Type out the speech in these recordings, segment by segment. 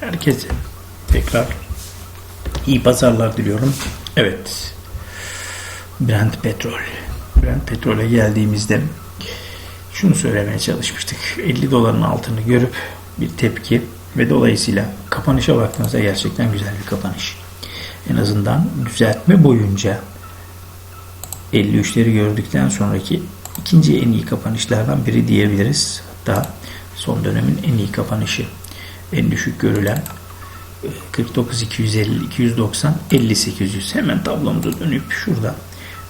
Herkese tekrar iyi pazarlar diliyorum. Evet. Brent Petrol. Brent Petrol'e geldiğimizde şunu söylemeye çalışmıştık. 50 doların altını görüp bir tepki ve dolayısıyla kapanışa baktığınızda gerçekten güzel bir kapanış. En azından düzeltme boyunca 53'leri gördükten sonraki ikinci en iyi kapanışlardan biri diyebiliriz. Hatta son dönemin en iyi kapanışı. En düşük görülen 49 250 290 50 800 hemen tablomuza dönüp şurada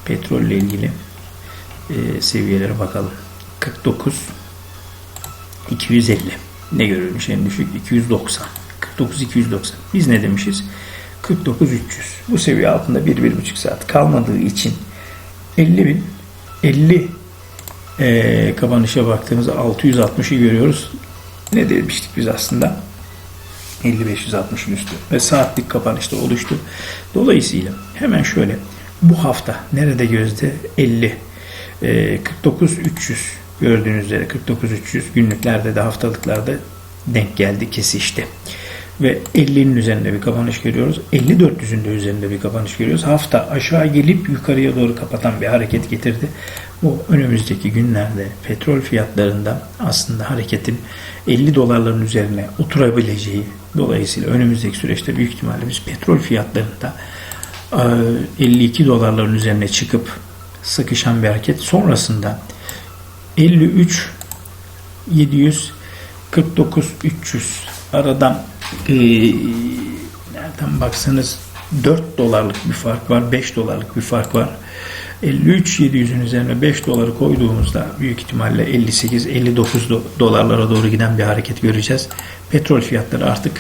petrolle ilgili e, seviyelere bakalım. 49 250 ne görülmüş en düşük? 290 49 290 biz ne demişiz? 49 300 bu seviye altında 1-1,5 saat kalmadığı için 50 bin 50 e, kapanışa baktığımızda 660'ı görüyoruz. Ne demiştik biz aslında 5560'ın üstü ve saatlik kapanışta oluştu. Dolayısıyla hemen şöyle bu hafta nerede gözde 50 e, 49 300 gördüğünüz üzere 49 300 günlüklerde de haftalıklarda denk geldi kesişti. Ve 50'nin üzerinde bir kapanış görüyoruz. 50-400'ün de üzerinde bir kapanış görüyoruz. Hafta aşağı gelip yukarıya doğru kapatan bir hareket getirdi. Bu önümüzdeki günlerde petrol fiyatlarında aslında hareketin 50 dolarların üzerine oturabileceği dolayısıyla önümüzdeki süreçte büyük ihtimalle biz petrol fiyatlarında 52 dolarların üzerine çıkıp sıkışan bir hareket sonrasında 53 749 300 aradan e, nereden baksanız 4 dolarlık bir fark var 5 dolarlık bir fark var 53 700'ün üzerine 5 doları koyduğumuzda büyük ihtimalle 58-59 dolarlara doğru giden bir hareket göreceğiz. Petrol fiyatları artık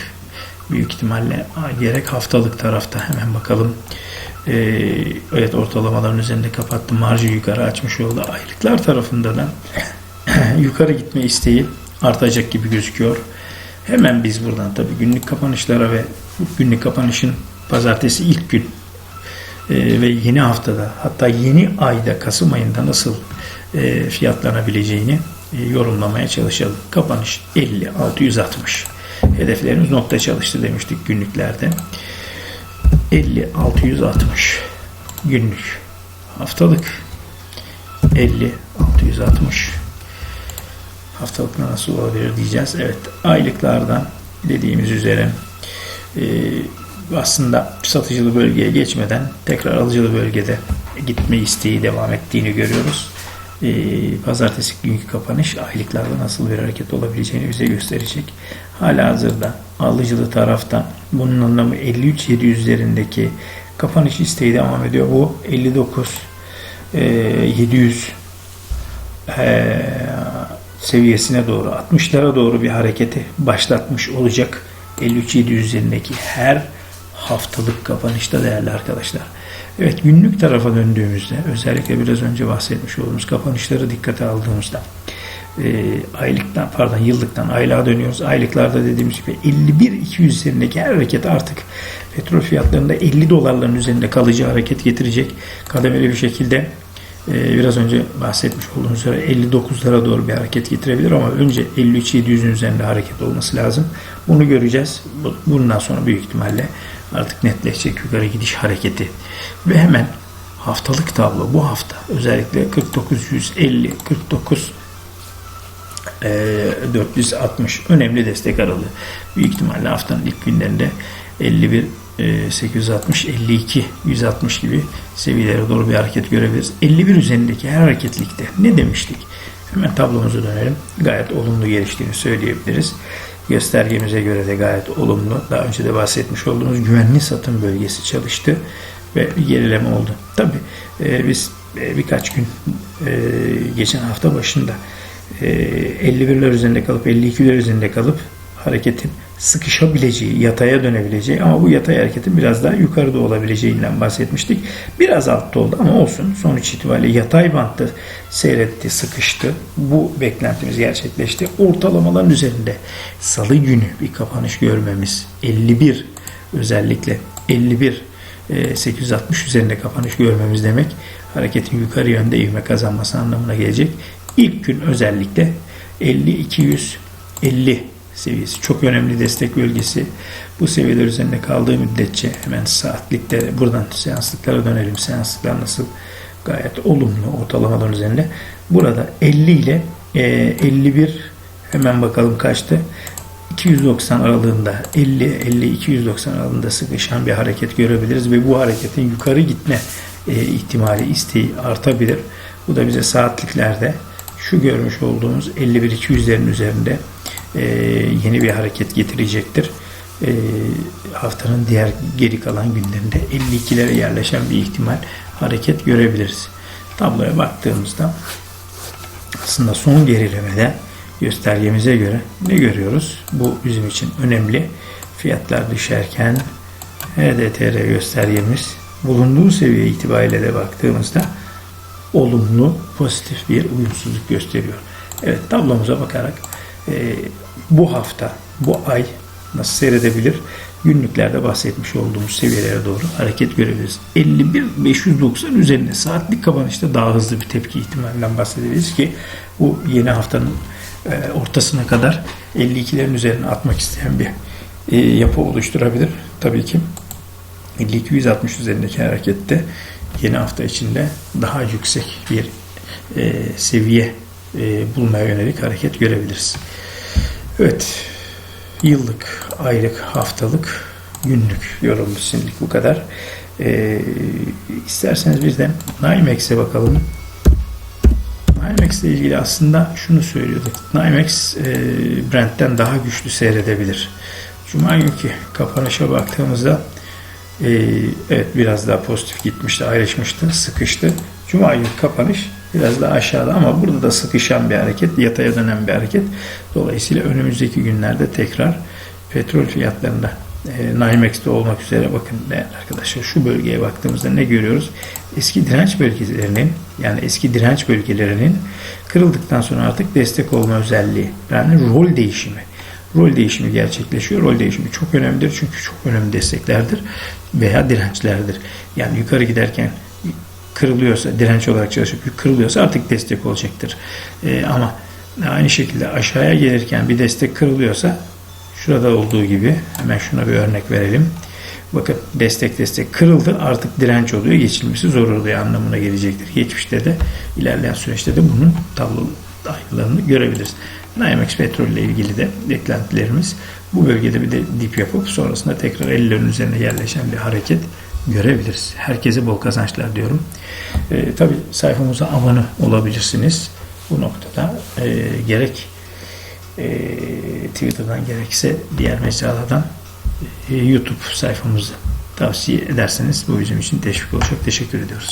büyük ihtimalle gerek haftalık tarafta hemen bakalım. Ee, evet ortalamaların üzerinde kapattı. Marjı yukarı açmış oldu. Aylıklar tarafında da yukarı gitme isteği artacak gibi gözüküyor. Hemen biz buradan tabii günlük kapanışlara ve günlük kapanışın pazartesi ilk gün e, ve yeni haftada hatta yeni ayda Kasım ayında nasıl e, fiyatlanabileceğini e, yorumlamaya çalışalım. Kapanış 50 660. Hedeflerimiz nokta çalıştı demiştik günlüklerde. 50 660 günlük haftalık 50 660 haftalık nasıl olabilir diyeceğiz. Evet aylıklardan dediğimiz üzere e, aslında satıcılı bölgeye geçmeden tekrar alıcılı bölgede gitme isteği devam ettiğini görüyoruz. Ee, pazartesi günkü kapanış aylıklarda nasıl bir hareket olabileceğini bize gösterecek. Hala hazırda alıcılı tarafta bunun anlamı 53 700'lerindeki kapanış isteği devam ediyor. Bu 59 e, 700 e, seviyesine doğru 60'lara doğru bir hareketi başlatmış olacak. 53 700'lerindeki her haftalık kapanışta değerli arkadaşlar. Evet günlük tarafa döndüğümüzde özellikle biraz önce bahsetmiş olduğumuz kapanışları dikkate aldığımızda e, aylıktan pardon yıllıktan aylığa dönüyoruz. Aylıklarda dediğimiz gibi 51 200 üzerindeki her hareket artık petrol fiyatlarında 50 dolarların üzerinde kalıcı hareket getirecek. Kademeli bir şekilde e, biraz önce bahsetmiş olduğumuz üzere 59'lara doğru bir hareket getirebilir ama önce 53 700'ün üzerinde hareket olması lazım. Bunu göreceğiz. Bundan sonra büyük ihtimalle artık netleşecek yukarı gidiş hareketi. Ve hemen haftalık tablo bu hafta özellikle 4950 49 e, 460 önemli destek aralığı. Büyük ihtimalle haftanın ilk günlerinde 51 e, 860 52 160 gibi seviyelere doğru bir hareket görebiliriz. 51 üzerindeki her hareketlikte ne demiştik? Hemen tablomuza dönelim. Gayet olumlu geliştiğini söyleyebiliriz. Göstergemize göre de gayet olumlu. Daha önce de bahsetmiş olduğumuz güvenli satım bölgesi çalıştı ve bir gerileme oldu. Tabi e, biz e, birkaç gün e, geçen hafta başında e, 51'ler üzerinde kalıp 52'ler üzerinde kalıp hareketin sıkışabileceği, yataya dönebileceği ama bu yatay hareketin biraz daha yukarıda olabileceğinden bahsetmiştik. Biraz altta oldu ama olsun. Sonuç itibariyle yatay bantta seyretti, sıkıştı. Bu beklentimiz gerçekleşti. Ortalamaların üzerinde salı günü bir kapanış görmemiz 51 özellikle 51 860 üzerinde kapanış görmemiz demek hareketin yukarı yönde ivme kazanması anlamına gelecek. İlk gün özellikle 50 200 50 seviyesi çok önemli destek bölgesi. Bu seviyeler üzerinde kaldığı müddetçe hemen saatliklere buradan seanslıklara dönelim. Seanslıklar nasıl? Gayet olumlu ortalamaların üzerinde. Burada 50 ile e, 51 hemen bakalım kaçtı. 290 aralığında 50 50 290 aralığında sıkışan bir hareket görebiliriz ve bu hareketin yukarı gitme e, ihtimali isteği artabilir. Bu da bize saatliklerde şu görmüş olduğumuz 51 200'lerin üzerinde e, yeni bir hareket getirecektir. E, haftanın diğer geri kalan günlerinde 52'lere yerleşen bir ihtimal hareket görebiliriz. Tabloya baktığımızda aslında son gerilemede göstergemize göre ne görüyoruz? Bu bizim için önemli. Fiyatlar düşerken HDTR göstergemiz bulunduğu seviye itibariyle de baktığımızda olumlu, pozitif bir uyumsuzluk gösteriyor. Evet tablomuza bakarak e, bu hafta, bu ay nasıl seyredebilir? Günlüklerde bahsetmiş olduğumuz seviyelere doğru hareket görebiliriz. 51-590 üzerinde saatlik kapanışta daha hızlı bir tepki ihtimalinden bahsedebiliriz ki bu yeni haftanın e, ortasına kadar 52'lerin üzerine atmak isteyen bir e, yapı oluşturabilir. Tabii ki 52-160 üzerindeki harekette yeni hafta içinde daha yüksek bir e, seviye bulmaya yönelik hareket görebiliriz. Evet, yıllık, aylık, haftalık, günlük yorumumuz şimdilik bu kadar. E, isterseniz biz de NYMEX'e bakalım. NYMEX ile ilgili aslında şunu söylüyorduk. NYMEX e, Brent'ten daha güçlü seyredebilir. Cuma günkü kapanışa baktığımızda e, evet biraz daha pozitif gitmişti, ayrışmıştı, sıkıştı. Cuma günü kapanış biraz daha aşağıda ama burada da sıkışan bir hareket, yataya dönen bir hareket. Dolayısıyla önümüzdeki günlerde tekrar petrol fiyatlarında e, NYMEX'te olmak üzere bakın değerli arkadaşlar şu bölgeye baktığımızda ne görüyoruz? Eski direnç bölgelerinin yani eski direnç bölgelerinin kırıldıktan sonra artık destek olma özelliği yani rol değişimi rol değişimi gerçekleşiyor. Rol değişimi çok önemlidir çünkü çok önemli desteklerdir veya dirençlerdir. Yani yukarı giderken kırılıyorsa, direnç olarak çalışıp kırılıyorsa artık destek olacaktır. Ee, ama aynı şekilde aşağıya gelirken bir destek kırılıyorsa şurada olduğu gibi hemen şuna bir örnek verelim. Bakın destek destek kırıldı artık direnç oluyor geçilmesi zor oluyor anlamına gelecektir. Geçmişte de ilerleyen süreçte de bunun tablo ayrılarını görebiliriz. NYMEX petrol ile ilgili de beklentilerimiz bu bölgede bir de dip yapıp sonrasında tekrar 50'lerin üzerine yerleşen bir hareket görebiliriz. Herkese bol kazançlar diyorum. E, tabii sayfamıza abone olabilirsiniz. Bu noktada e, gerek e, Twitter'dan gerekse diğer mecralardan e, YouTube sayfamızı tavsiye ederseniz bu bizim için teşvik olacak. Teşekkür ediyoruz.